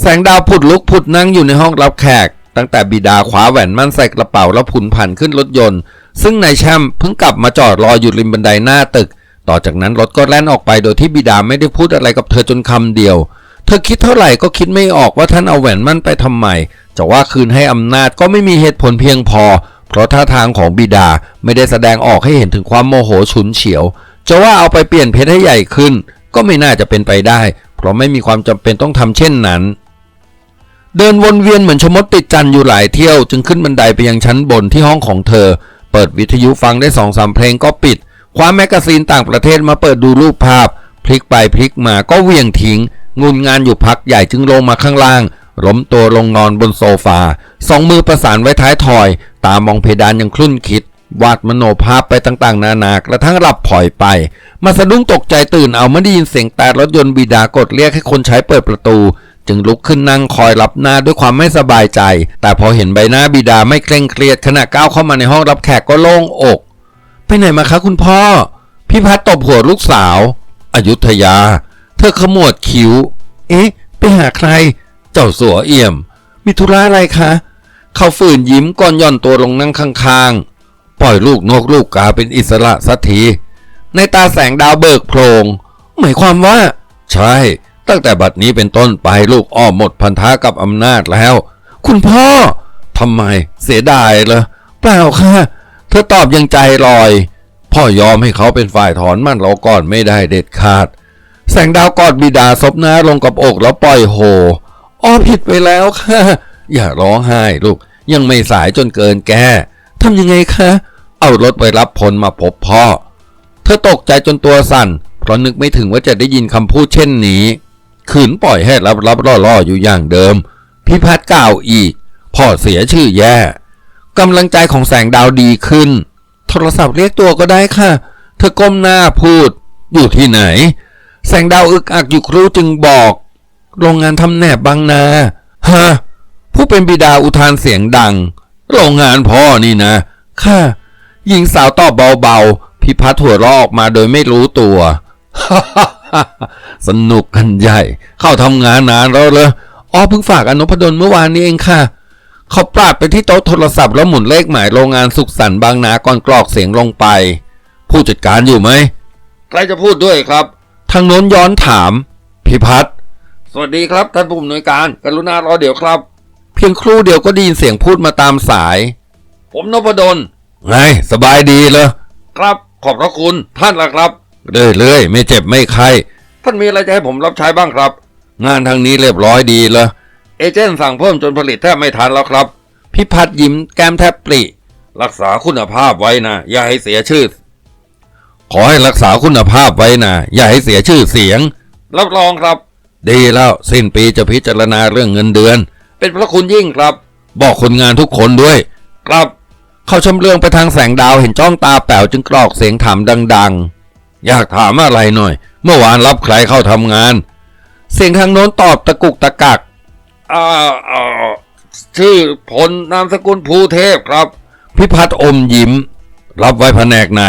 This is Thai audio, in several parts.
แสงดาวผุดลุกผุดนั่งอยู่ในห้องรับแขก ตั้งแต่บิดาคว้าแหวนมั่นใส่กระเป๋าแล้วผุนผันขึ้นรถยนต์ ซึ่งนายแชมป์เพิ่งกลับมาจอดรออยู่ริมบันไดหน้าตึก ต่อจากนั้นรถก็แล่นออกไปโดยที่บิดาไม่ได้พูดอะไรกับเธอจนคำเดียว เธอคิดเท่าไหร่ก็คิดไม่ออกว่าท่านเอาแหวนมั่นไปทำไมจะว่าคืนให้อำนาจก็ไม่มีเหตุผลเพียงพอ เพราะท่าทางของบิดาไม่ได้แสดงออกให้เห็นถึงความโมโหฉุนเฉียว จะว่าเอาไปเปลี่ยนเพชรให้ใหญ่ขึ้น ก็ไม่น่าจะเป็นไปได้ เพราะไม่มีความจำเป็นต้องทำเช่นนั้น เดินวนเวียนเหมือนชมดติดจันอยู่หลายเที่ยว จึงขึ้นบันไดไปยังชั้นบนที่ห้องของเธอ เปิดวิทยุฟังได้สองสามเพลงก็ปิด คว้าแมกกาซีนต่างประเทศมาเปิดดูรูปภาพ พลิกไปพลิกมาก็เวียงทิ้ง งุนงานอยู่พักใหญ่จึงลงมาข้างล่าง ล้มตัวลงนอนบนโซฟา สองมือประสานไว้ท้ายถอย ตามองเพดานยังคลุ่นคิด วาดมโนภาพไปต่างๆ นานากระทั่งหลับผ่อยไป มาสะดุ้งตกใจตื่นเอาเมื่อได้ยินเสียงแต่รถยนต์บิดากดเรียกให้คนใช้เปิดประตู จึงลุกขึ้นนั่งคอยรับหน้าด้วยความไม่สบายใจ แต่พอเห็นใบหน้าบิดาไม่เคร่งเครียดขณะก้าวเข้ามาในห้องรับแขกก็โล่งอก ไปไหนมาคะคุณพ่อ พี่พัดตบหัวลูกสาว อยุธยา เธอขมวดคิ้ว เอ๊ะ ไปหาใคร เจ้าสัวเอี่ยม มีธุระอะไรคะ เขาฝืนยิ้มก่อนย่อนตัวลงนั่งข้างๆ ปล่อยลูกนกลูกกาเป็นอิสระสักที ในตาแสงดาวเบิกโพลงหมายความว่า ใช่ ตั้งแต่บัดนี้เป็นต้นไปลูกอ้อมหมดพันธะกับอำนาจแล้ว คุณพ่อทำไมเสียดายเหรอเปล่าค่ะ เธอตอบยังใจลอย พ่อยอมให้เขาเป็นฝ่ายถอนมั่นเราก่อนไม่ได้เด็ดขาด แสงดาวกอดบิดาซบหน้าลงกับอกแล้วปล่อยโฮอ้อผิดไปแล้วค่ะ อย่าร้องไห้ลูก ยังไม่สายจนเกินแก้ทำยังไงคะเอารถไปรับพลมาพบพ่อ เธอตกใจจนตัวสั่น เพราะนึกไม่ถึงว่าจะได้ยินคำพูดเช่นนี้ ขืนปล่อยให้รับรับล่อล่อยู่อย่างเดิม พิพัฒน์กล่าวอีก พ่อเสียชื่อแย่กำลังใจของแสงดาวดีขึ้น โทรศัพท์เรียกตัวก็ได้ค่ะ เธอก้มหน้าพูด อยู่ที่ไหน แสงดาวอึกอักอยู่ครู่จึงบอก โรงงานทำแหนบบางนา ฮะ ผู้เป็นบิดาอุทานเสียงดัง โรงงานพ่อนี่นะ ค่ะหญิงสาวตอบเบาๆ พิพัฒน์หัวเราะออกมาโดยไม่รู้ตัว สนุกกันใหญ่ เข้าทำงานนานแล้วเลยอ๋อเพิ่งฝากอนพดลเมื่อวานนี้เองค่ะ เขาปราดไปที่โต๊ะโทรศัพท์แล้วหมุนเลขหมายโรงงานสุขสันต์บางนาก่อนกรอกเสียงลงไป ผู้จัดการอยู่ไหมใครจะพูดด้วยครับ ทางโน้นย้อนถาม พิพัฒน์สวัสดีครับท่านผู้อำนวยการ กรุณารอเดี๋ยวครับ เพียงครู่เดียวก็ได้ยินเสียงพูดมาตามสาย ผมนพดลไงสบายดีเหรอครับ ขอบพระคุณท่านละครับ เรื่อยๆ ไม่เจ็บไม่ไข้ท่านมีอะไรจะให้ผมรับใช้บ้างครับ งานทางนี้เรียบร้อยดีเลยเอเจนต์สั่งเพิ่มจนผลิตแทบไม่ทันแล้วครับ พิพัฒน์ยิ้มแก้มแทบปริรักษาคุณภาพไว้นะ อย่าให้เสียชื่อ ขอให้รักษาคุณภาพไว้นะอย่าให้เสียชื่อเสียง รับรองครับ ดีแล้วสิ้นปีจะพิจารณาเรื่องเงินเดือน เป็นพระคุณยิ่งครับ บอกคนงานทุกคนด้วย ครับ เขาชำเลืองไปทางแสงดาวเห็นจ้องตาแป๋วจึงกรอกเสียงถามดัง ๆ อยากถามอะไรหน่อย เมื่อวานรับใครเข้าทำงาน เสียงทางโน้นตอบตะกุกตะกักอ่าอ่าชื่อพลนามสกุลภูเทพครับ พิพัฒน์อมยิ้ม รับไว้แผนกไหน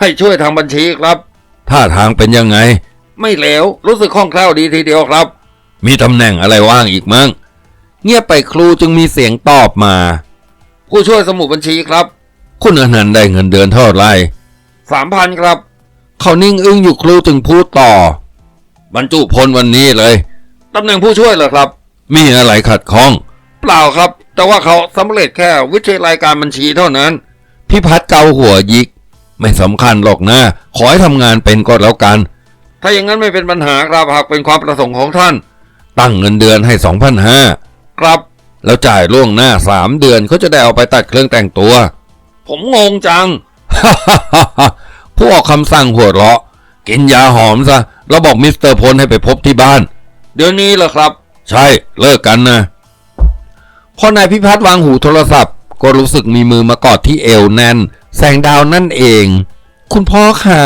ให้ช่วยทางบัญชีครับ ท่าทางเป็นยังไง ไม่เลวรู้สึกคล่องแคล่วดีทีเดียวครับ มีตำแหน่งอะไรว่างอีกมั้งเงียบไปครูจึงมีเสียงตอบมา ผู้ช่วยสมุดบัญชีครับ คุณอนันต์ได้เงินเดือนเท่าไหร่สามพันครับ เขานิ่งอึ้งอยู่ครูจึงพูดต่อ บรรจุพลวันนี้เลยตำแหน่งผู้ช่วยเหรอครับ มีอะไรขัดข้อง เปล่าครับ แต่ว่าเขาสำเร็จแค่วิทยาลัยการบัญชีเท่านั้นพิพัฒน์เกาหัวยิก ไม่สำคัญหรอกนะ ขอให้ทำงานเป็นก็แล้วกัน ถ้าอย่างนั้นไม่เป็นปัญหาครับหากเป็นความประสงค์ของท่าน ตั้งเงินเดือนให้สองพันห้าครับ แล้วจ่ายล่วงหน้าสามเดือนเขาจะได้เอาไปตัดเครื่องแต่งตัว ผมงงจัง ผู้ออกคำสั่งหัวเราะ กินยาหอมซะ แล้วบอกมิสเตอร์พลให้ไปพบที่บ้าน เดี๋ยวนี้เหรอครับ ใช่เลิกกันนะ พอนายพิพัฒน์วางหูโทรศัพท์ ก็รู้สึกมีมือมากอดที่เอวแน่น แสงดาวนั่นเอง คุณพ่อขา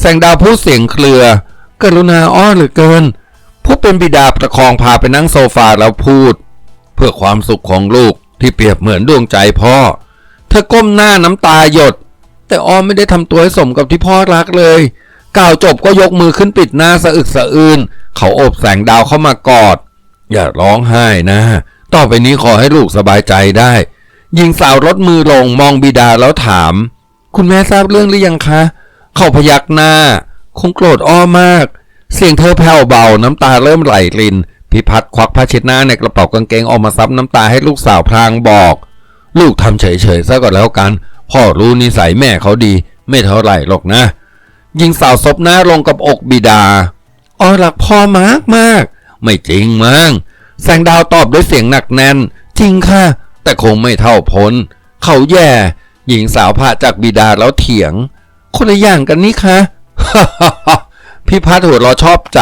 แสงดาวพูดเสียงเครือ กรุณาอ้อนเหลือเกิน ผู้เป็นบิดาประคองพาไปนั่งโซฟาแล้วพูด เพื่อความสุขของลูกที่เปรียบเหมือนดวงใจพ่อ เธอก้มหน้าน้ำตาหยด แต่อ้อมไม่ได้ทำตัวให้สมกับที่พ่อรักเลย กล่าวจบก็ยกมือขึ้นปิดหน้าสะอึกสะอื้นเขาโอบแสงดาวเข้ามากอด อย่าร้องไห้นะ ต่อไปนี้ขอให้ลูกสบายใจได้ หญิงสาวลดมือลงมองบิดาแล้วถาม คุณแม่ทราบเรื่องหรือยังคะ เขาพยักหน้า คงโกรธอ้อมาก เสียงเธอแผ่วเบาน้ำตาเริ่มไหลรินพิพัฒน์ควักผ้าเช็ดหน้าในกระเป๋ากางเกงออกมาซับน้ำตาให้ลูกสาวพลางบอก ลูกทำเฉยๆซะก็แล้วกัน พ่อรู้นิสัยแม่เขาดี ไม่เท่าไหร่หรอกนะหญิงสาวซบหน้าลงกับอกบิดาอ้อรักพ่อมากมากไม่จริงมั้งแสงดาวตอบด้วยเสียงหนักแน่น จริงค่ะ แต่คงไม่เท่าพลเขาแย่ หญิงสาวพาจากบิดาแล้วเถียง คนละอย่างกันนี่คะพี่พัดหัวเราชอบใจ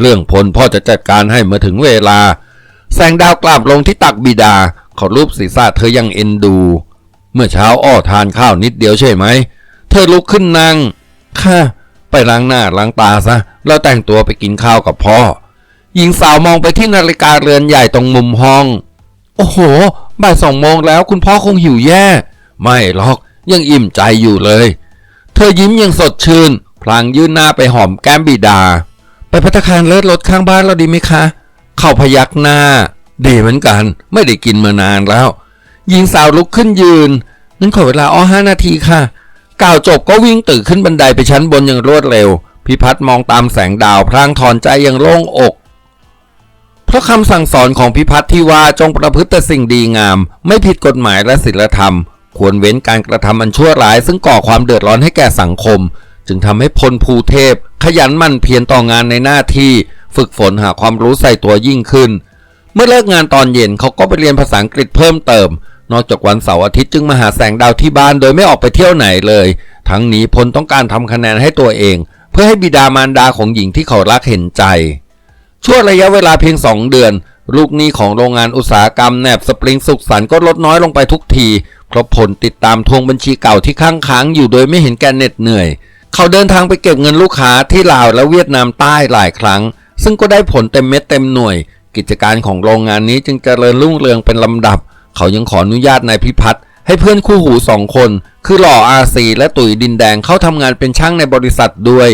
เรื่องพลพ่อจะจัดการให้เมื่อถึงเวลา แสงดาวกลับลงที่ตักบิดา เขารูปศีรษะเธอยังเอ็นดู เมื่อเช้าอ้อทานข้าวนิดเดียวใช่ไหม เธอลุกขึ้นนั่งค่ะไปล้างหน้าล้างตาซะ แล้วแต่งตัวไปกินข้าวกับพ่อ หญิงสาวมองไปที่นาฬิกาเรือนใหญ่ตรงมุมห้อง โอ้โห บ่ายสองโมงแล้วคุณพ่อคงหิวแย่ ไม่หรอกยังอิ่มใจอยู่เลย เธอยิ้มยังสดชื่น พลางยื่นหน้าไปหอมแก้มบิดา ไปพัตตาคารเลิศรถข้างบ้านเราดีไหมคะ เข้าพยักหน้า ดีเหมือนกัน ไม่ได้กินมานานแล้ว หญิงสาวลุกขึ้นยืนนั้นขอเวลาอ้อห้านาทีค่ะ กล่าวจบก็วิ่งตื่นขึ้นบันไดไปชั้นบนอย่างรวดเร็ว พิพัฒน์มองตามแสงดาวพลางถอนใจอย่างโล่งอก เพราะคำสั่งสอนของพิพัฒน์ที่ว่าจงประพฤติแต่สิ่งดีงาม ไม่ผิดกฎหมายและศีลธรรม ควรเว้นการกระทำอันชั่วร้าย ซึ่งก่อความเดือดร้อนให้แก่สังคม จึงทำให้พลภูเทพ ขยันมั่นเพียรต่องานในหน้าที่ ฝึกฝนหาความรู้ใส่ตัวยิ่งขึ้น เมื่อเลิกงานตอนเย็นเขาก็ไปเรียนภาษาอังกฤษเพิ่มเติม นอกจากวันเสาร์อาทิตย์จึงมาหาแสงดาวที่บ้านโดยไม่ออกไปเที่ยวไหนเลย ทั้งนี้พลต้องการทำคะแนนให้ตัวเอง เพื่อให้บิดามารดาของหญิงที่เขารักเห็นใจ ช่วงระยะเวลาเพียง2เดือน ลูกหนี้ของโรงงานอุตสาหกรรมแนบสปริงสุขสันต์ก็ลดน้อยลงไปทุกทีเพราะผลติดตามทวงบัญชีเก่าที่ค้างค้างอยู่โดยไม่เห็นแก่เหน็ดเหนื่อย เขาเดินทางไปเก็บเงินลูกค้าที่ลาวและเวียดนามใต้หลายครั้ง ซึ่งก็ได้ผลเต็มเม็ดเต็มหน่วย กิจการของโรงงานนี้จึงเจริญรุ่งเรืองเป็นลำดับ เขายังขออนุญาตนายพิพัฒน์ให้เพื่อนคู่หูสองคน คือหล่ออาซีและตุ๋ยดินแดงเข้าทำงานเป็นช่างในบริษัทด้วย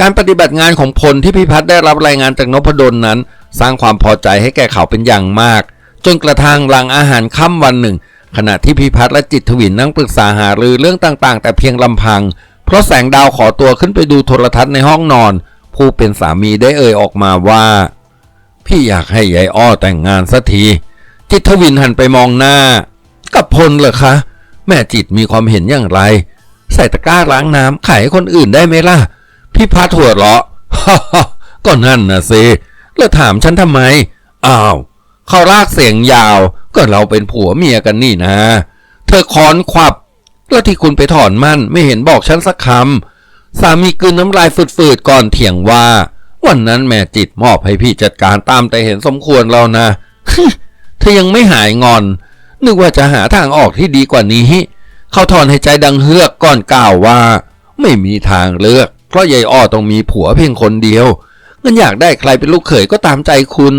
การปฏิบัติงานของพลที่พิพัฒน์ได้รับรายงานจากนพดลนั้น สร้างความพอใจให้แก่เขาเป็นอย่างมาก จนกระทั่งหลังอาหารค่ำวันหนึ่ง ขณะที่พิพัฒน์และจิตทวินนั่งปรึกษาหารือเรื่องต่างๆ แต่เพียงลำพัง เพราะแสงดาวขอตัวขึ้นไปดูโทรทัศน์ในห้องนอน ผู้เป็นสามีได้เอ่ยออกมาว่า พี่อยากให้ยายอ้อแต่งงานสักที จิตทวินหันไปมองหน้า กับพลเหรอคะ แม่จิตมีความเห็นอย่างไร ใส่ตะกร้าล้างน้ำขายให้คนอื่นได้ไหมล่ะ พี่พัดหัวเราะก็นั่นนะสิแล้วถามฉันทำไม อ้าวเขาลากเสียงยาว ก็เราเป็นผัวเมียกันนี่นะ เธอคอนควับ แล้วที่คุณไปถอนมั่นไม่เห็นบอกฉันสักคำสามีกืนน้ำลายฝืดๆก่อนเถียงว่า วันนั้นแม่จิตมอบให้พี่จัดการตามแต่เห็นสมควรแล้วนะ ธอยังไม่หายงอน นึกว่าจะหาทางออกที่ดีกว่านี้ เขาถอนให้ใจดังเฮือกก่อนกล่าวว่า ไม่มีทางเลือก เพราะยายอ้อต้องมีผัวเพียงคนเดียวเงินอยากได้ใครเป็นลูกเขยก็ตามใจคุณ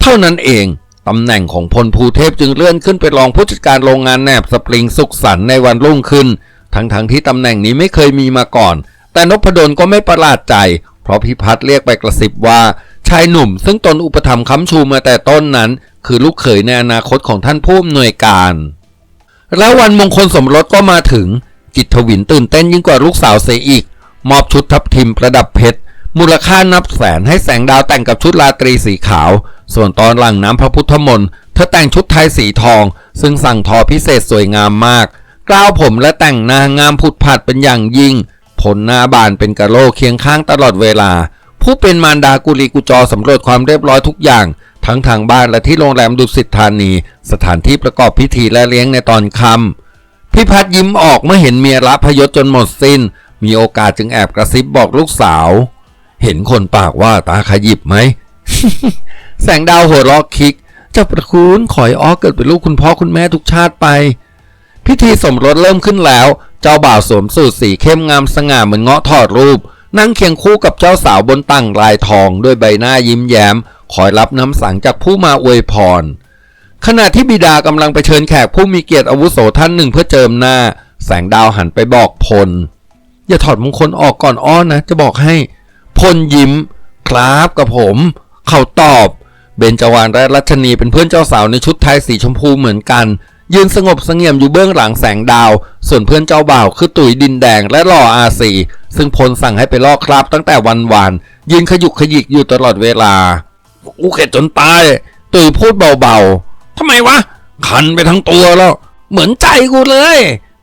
เท่านั้นเองตำแหน่งของพลภูเทพจึงเลื่อนขึ้นไปรองผู้จัดการโรงงานแหนบสปริงสุขสันในวันรุ่งขึ้น ทั้งๆทที่ตำแหน่งนี้ไม่เคยมีมาก่อน แต่นพดลก็ไม่ประหลาดใจ เพราะพิพัฒน์เรียกไปกระซิบว่าชายหนุ่ม ซึ่งตนอุปถัมภ์ค้ำชูมาแต่ต้นนั้น คือลูกเขยในอนาคตของท่านผู้อำนวยการ แล้ววันมงคลสมรสก็มาถึง จิตทวินตื่นเต้นยิ่งกว่าลูกสาวเสียอีก มอบชุดทับทิมประดับเพชรมูลค่านับแสนให้แสงดาวแต่งกับชุดราตรีสีขาว ส่วนตอนหลังน้ำพระพุทธมนต์เธอแต่งชุดไทยสีทอง ซึ่งสั่งทอพิเศษสวยงามมาก กล้าวผมและแต่งหน้างามผุดผัดเป็นอย่างยิ่ง ผลหน้าบานเป็นกะโหลกเคียงข้างตลอดเวลา ผู้เป็นมารดากุลีกุจอสำรวจความเรียบร้อยทุกอย่าง ทั้งทางบ้านและที่โรงแรมดุสิตธานี สถานที่ประกอบพิธีและเลี้ยงในตอนค่ำพิพัฒน์ยิ้มออกเมื่อเห็นเมียรับพยศจนหมดสิน้น มีโอกาสจึงแอบกระซิบบอกลูกสาว เห็นคนปากว่าตาขยิบไหม แสงดาวหัวเราะคิกเจ้าประคุณขอยอ้อเกิดเป็นลูกคุณพ่อคุณแม่ทุกชาติไป พิธีสมรสเริ่มขึ้นแล้ว เจ้าบ่าวสวมสูทสีเข้มงามสง่าเหมือนเงาะทอดรูปนั่งเคียงคู่กับเจ้าสาวบนตั้งลายทองด้วยใบหน้ายิ้มแย้ม คอยรับน้ำสังจากผู้มาอวยพร ขณะที่บิดากำลังไปเชิญแขกผู้มีเกียรติอาวุโสท่านหนึ่งเพื่อเจิมหน้า แสงดาวหันไปบอกพล อย่าถอดมงคลออกก่อนอ้อนนะ จะบอกให้ พลยิ้ม ครับกับผม เขาตอบ เบญจวรรณและรัชนีเป็นเพื่อนเจ้าสาวในชุดไทยสีชมพูเหมือนกันยืนสงบสงี่ยมอยู่เบื้องหลังแสงดาว ส่วนเพื่อนเจ้าบ่าวคือตุ๋ยดินแดงและหล่ออาซีซึ่งพลสั่งให้ไปลอกคราบตั้งแต่วันวานยืนขยุกขยิกอยู่ตลอดเวลา กูเข็ดจนตายตุยพูดเบาๆทำไมวะ คันไปทั้งตัวแล้ว เหมือนใจกูเลย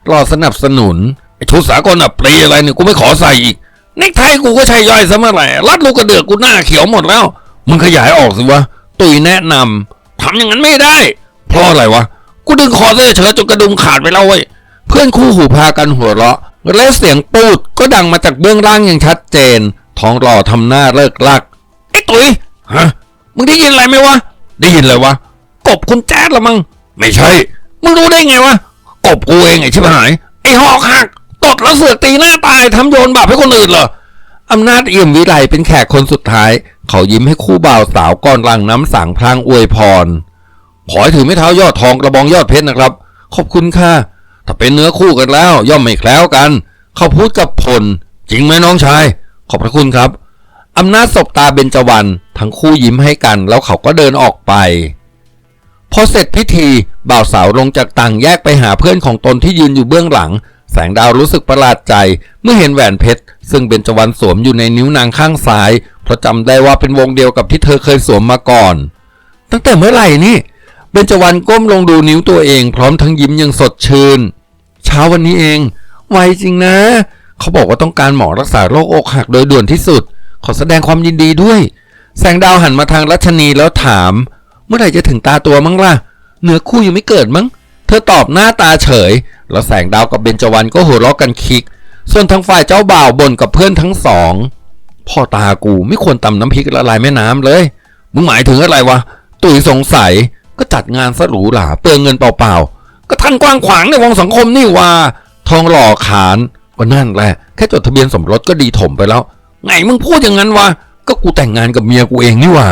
รอสนับสนุน ไอชุดสากลอับปรีอะไรเนี่ยกูไม่ขอใส่อีกเนกไทยกูก็ใช่ย่อยซะเมื่อไหร่รัดลูกกระเดือกกูหน้าเขียวหมดแล้ว มึงขยายออกสิวะ ตุยแนะนำทำอย่างนั้นไม่ได้ เพราะอะไรวะ กูดึงคอเสื้อเชิ้ตจนกระดุมขาดไปแล้วเว้ย เพื่อนคู่หูพากันหัวเราะ และเสียงปูดก็ดังมาจากเบื้องล่างอย่างชัดเจน ท้องหล่อทำหน้าเลิกลัก ไอ้ตุยฮะ มึงได้ยินอะไรไหมวะ ได้ยินเลยวะ กบคุณแจ๊ดละมั้งไม่ใช่ มึงรู้ได้ไงวะ กบกูเองไอ้ชิบหาย ไอ้หอกหัก ตดแล้วเสือกตีหน้าตายทำโยนบาปให้คนอื่นเหรออำนาจเอี่ยมวิไลเป็นแขกคนสุดท้าย เขายิ้มให้คู่บ่าวสาวก่อนลังน้ำสังพลางอวยพร ขอให้ถือไม่เท้ายอดทองกระบองยอดเพชรนะครับ ขอบคุณค่ะ ถ้าเป็นเนื้อคู่กันแล้ว ย่อมไม่แคล้วกัน เขาพูดกับพล จริงไหมน้องชาย ขอบพระคุณครับ อำนาจศบตาเบญจวรรณ ทั้งคู่ยิ้มให้กันแล้วเขาก็เดินออกไป พอเสร็จพิธีบ่าวสาวลงจากตังแยกไปหาเพื่อนของตนที่ยืนอยู่เบื้องหลัง แสงดาวรู้สึกประหลาดใจ เมื่อเห็นแหวนเพชร ซึ่งเบญจวรรณสวมอยู่ในนิ้วนางข้างซ้าย เพราะจำได้ว่าเป็นวงเดียวกับที่เธอเคยสวมมาก่อน ตั้งแต่เมื่อไหร่นี่เบญจวรรณก้มลงดูนิ้วตัวเองพร้อมทั้งยิ้มยังสดชื่น เช้าวันนี้เอง ไวจริงนะ เขาบอกว่าต้องการหมอรักษาโรคอกหักโดยด่วนที่สุด ขอแสดงความยินดีด้วย แสงดาวหันมาทางรัชนีแล้วถาม เมื่อไหร่จะถึงตาตัวมั้งล่ะ เนื้อคู่ยังไม่เกิดมั้ง เธอตอบหน้าตาเฉย แล้วแสงดาวกับเบญจวรรณก็หัวเราะกันคิก ส่วนทางฝ่ายเจ้าบ่าวบ่นกับเพื่อนทั้งสอง พ่อตากูไม่ควรตำน้ำพริกละลายแม่น้ำเลย มึงหมายถึงอะไรวะ ตุ๋ยสงสัย ก็จัดงานซะหรูหราเปลืองเงินเปล่าๆ ก็ท่านกว้างขวางในวงสังคมนี่ว่า ทองหล่อขานก็นั่นแหละ แค่จดทะเบียนสมรสก็ดีถมไปแล้ว ไงมึงพูดอย่างนั้นวะ ก็กูแต่งงานกับเมียกูเองนี่หว่า